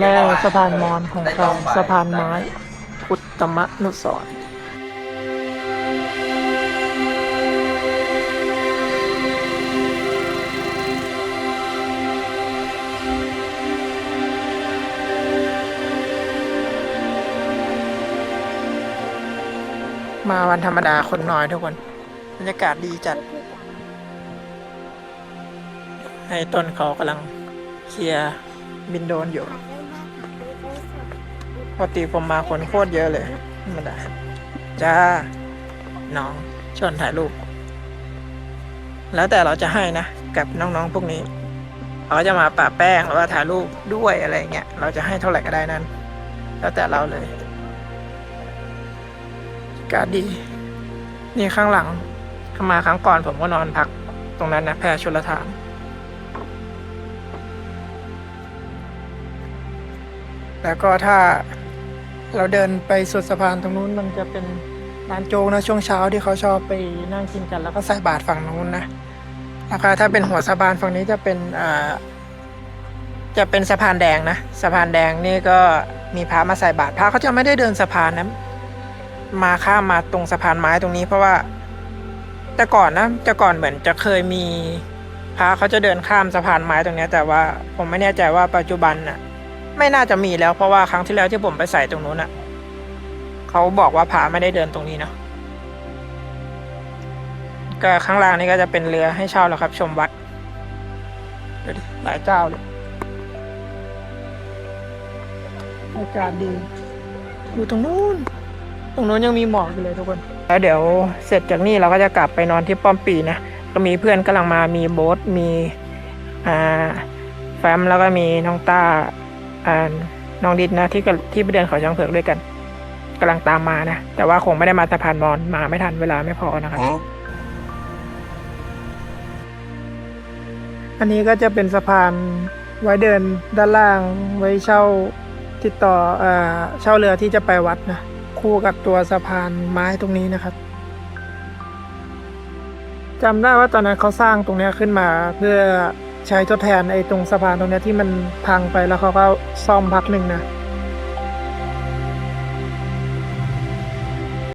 แรกสะพานมอญของเราสะพานไม้อุตตมนุสรณ์มาวันธรรมดาคนน้อยทุกคน บรรยากาศดีจัดให้ต้นเขากำลังเคลียร์บินโดนอยู่ ปกติผมมาคนโคตรเยอะเลยธรรมดาจ้าน้องชวนถ่ายรูป แล้วแต่เราจะให้นะ กับน้องๆพวกนี้ เขาจะมาปะแป้งหรือว่าถ่ายรูปด้วยอะไรเงี้ยเราจะให้เท่าไหร่ก็ได้นั้น แล้วแต่เราเลย กาศดี นี่ข้างหลังขมาครั้งก่อนผมก็นอนพัก ตรงนั้นนะแพรชลทานแล้วก็ถ้า เราเดินไปสุดสะพานตรงนู้นมันจะเป็นร้านโจ๊กนะช่วงเช้าที่เขาชอบไปนั่งกินกัน แล้วก็ใส่บาตรฝั่งนู้นนะแล้วก็ถ้าเป็นหัวสะพานฝั่งนี้จะเป็นอ่าจะเป็นสะพานแดงนะสะพานแดงนี่ก็มีพระมาใส่บาตรพระเขาจะไม่ได้เดินสะพานนะมาข้ามมาตรงสะพานไม้ตรงนี้ เพราะว่าแต่ก่อนนะแต่ก่อนเหมือนจะเคยมีพระเขาจะเดินข้ามสะพานไม้ตรงนี้ แต่ว่าผมไม่แน่ใจว่าปัจจุบันน่ะ ไม่น่าจะมีแล้วเพราะว่าครั้งที่แล้วที่ผมไปใส่ตรงนู้นอะเขาบอกว่าผาไม่ได้เดินตรงนี้เนาะก็ข้างล่างนี่ก็จะเป็นเรือให้เช่าแล้วครับ ชมวัดหลายเจ้าเลยอากาศดีอยู่ตรงนู้น ตรงนู้นยังมีหมอกอยู่เลยทุกคน แล้วเดี๋ยวเสร็จจากนี่เราก็จะกลับไปนอนที่ป้อมปีนะก็มีเพื่อนกำลังมามีโบ๊ทมีอ่าแฟมแล้วก็มีน้องต้า น้องดิดนะที่กับที่ไปเดินเขาช้างเผือกด้วยกันกำลังตามมานะ แต่ว่าคงไม่ได้มาสะพานมอนมาไม่ทันเวลาไม่พอนะครับอันนี้ก็จะเป็นสะพานไว้เดินด้านล่างไว้เช่าติดต่อเอ่อเช่าเรือที่จะไปวัดนะคู่กับตัวสะพานไม้ตรงนี้นะครับจำได้ว่าตอนนั้นเขาสร้างตรงเนี้ยขึ้นมาเพื่อ ใช้ทดแทนไอ้ตรงสะพานตรงเนี้ยที่มันพังไปแล้วเขาก็ซ่อมพักหนึ่งนะ